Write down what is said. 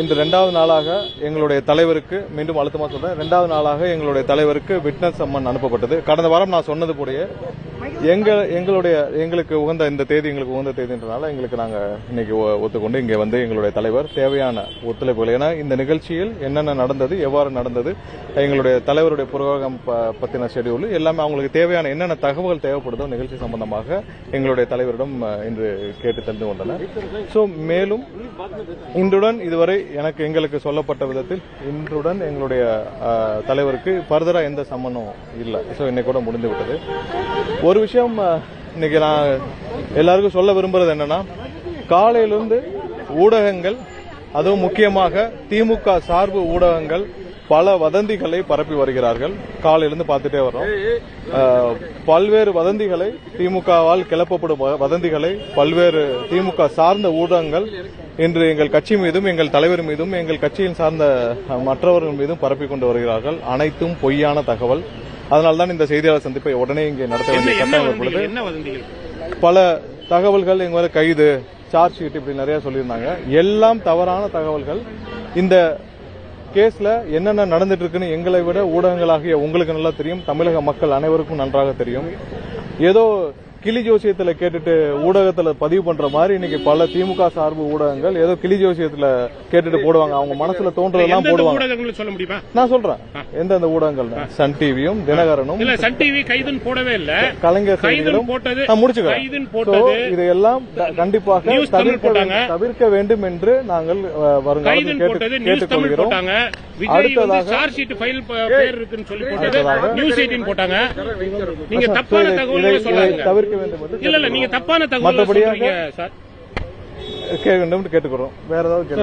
இன்று ரெண்டாவது நாளாக எங்களுடைய தலைவருக்கு மீண்டும் அழுத்தமாக சொல்றேன் ரெண்டாவது நாளாக எங்களுடைய தலைவருக்கு விட்னஸ் சம்மன் அனுப்பப்பட்டது. கடந்த வாரம் நான் சொன்னது போலயே எங்கள் எங்களுடைய எங்களுக்கு உகந்த இந்த தேதி எங்களுக்கு உகந்த தேதின்றனால எங்களுக்கு நாங்கள் இன்னைக்கு ஒ- ஒத்துக்கொண்டு இங்கே வந்து எங்களுடைய தலைவர் தேவையான ஒத்துழைப்புகள். ஏன்னா இந்த நிகழ்ச்சியில் என்னென்ன நடந்தது எவ்வாறு நடந்தது எங்களுடைய தலைவருடைய புரோகம் ப- ஷெடியூல் எல்லாமே அவங்களுக்கு தேவையான என்னென்ன தகவல்கள் தேவைப்படுதோ நிகழ்ச்சி சம்பந்தமாக எங்களுடைய தலைவரிடம் இன்று கேட்டு தெரிந்து கொண்டனர். ஸோ மேலும் இன்றுடன் இதுவரை எனக்கு எங்களுக்கு சொல்லப்பட்ட விதத்தில் இன்றுடன் எங்களுடைய தலைவருக்கு ஃபர்தரா எந்த சம்மனும் இல்லை. ஸோ இன்னைக்கு கூட முடிந்து விட்டது ஒரு விஷயம் இன்னைக்கு நான் எல்லாருக்கும் சொல்ல விரும்புறது என்னன்னா காலையிலிருந்து ஊடகங்கள் அதுவும் முக்கியமாக திமுக சார்பு ஊடகங்கள் பல வதந்திகளை பரப்பி வருகிறார்கள். காலையிலிருந்து பார்த்துட்டே வர்றோம். பல்வேறு வதந்திகளை திமுகவால் கிளப்பப்படும் வதந்திகளை பல்வேறு திமுக சார்ந்த ஊடகங்கள் இன்று எங்கள் கட்சி மீதும் எங்கள் தலைவர் மீதும் எங்கள் கட்சியின் சார்ந்த மற்றவர்கள் மீதும் பரப்பிக் கொண்டு வருகிறார்கள். அனைத்தும் பொய்யான தகவல். அதனால்தான் இந்த செய்தியாளர் சந்திப்பை உடனே இங்கே நடத்த வேண்டிய கட்டாயம் வதந்திகள்? பல தகவல்கள் எங்க கைது சார்ஜ் ஷீட் இப்படி நிறைய சொல்லியிருந்தாங்க. எல்லாம் தவறான தகவல்கள். இந்த கேஸ்ல என்னென்ன நடந்துட்டு இருக்குன்னு எங்களை விட ஊடகங்களாகிய உங்களுக்கு நல்லா தெரியும். தமிழக மக்கள் அனைவருக்கும் நன்றாக தெரியும். ஏதோ கிளி ஜோசியத்துல கேட்டுட்டு ஊடகத்துல பதிவு பண்ற மாதிரி இன்னைக்கு பல திமுக சார்பு ஊடகங்கள் ஏதோ கிளி ஜோசியத்துல கேட்டுட்டு போடுவாங்க. அவங்க மனசுல தோன்றதெல்லாம் போடுவாங்க. ஊடகங்கள் சொல்ல முடியுமா? நான் சொல்றேன். எந்தெந்த ஊடகங்கள் சன் டிவியும் தினகரனும். சன் டிவி கைதுன்னு போடவே இல்ல. கலைஞர் செய்திகளும். முடிச்சுக்கிறேன். இதையெல்லாம் கண்டிப்பாக தவிர்க்க. வேண்டும்- என்று நாங்கள் வருங்காலத்தில் கேட்டுக்கொள்கிறோம். அடுத்ததாக- சார்ஜ் ஷீட் ஃபைல் பேர் இருக்குன்னு சொல்லி போட்டது. அடுத்ததாக- நியூஸ் எயிட்டின் போட்டாங்க. நீங்க தப்பான தவிர்க்க வேண்டும் இல்ல இல்ல நீங்க தப்பான தகவல் சொல்றீங்க சார். கேட்க வேண்டும் என்று கேட்டுக்கிறோம் வேற ஏதாவது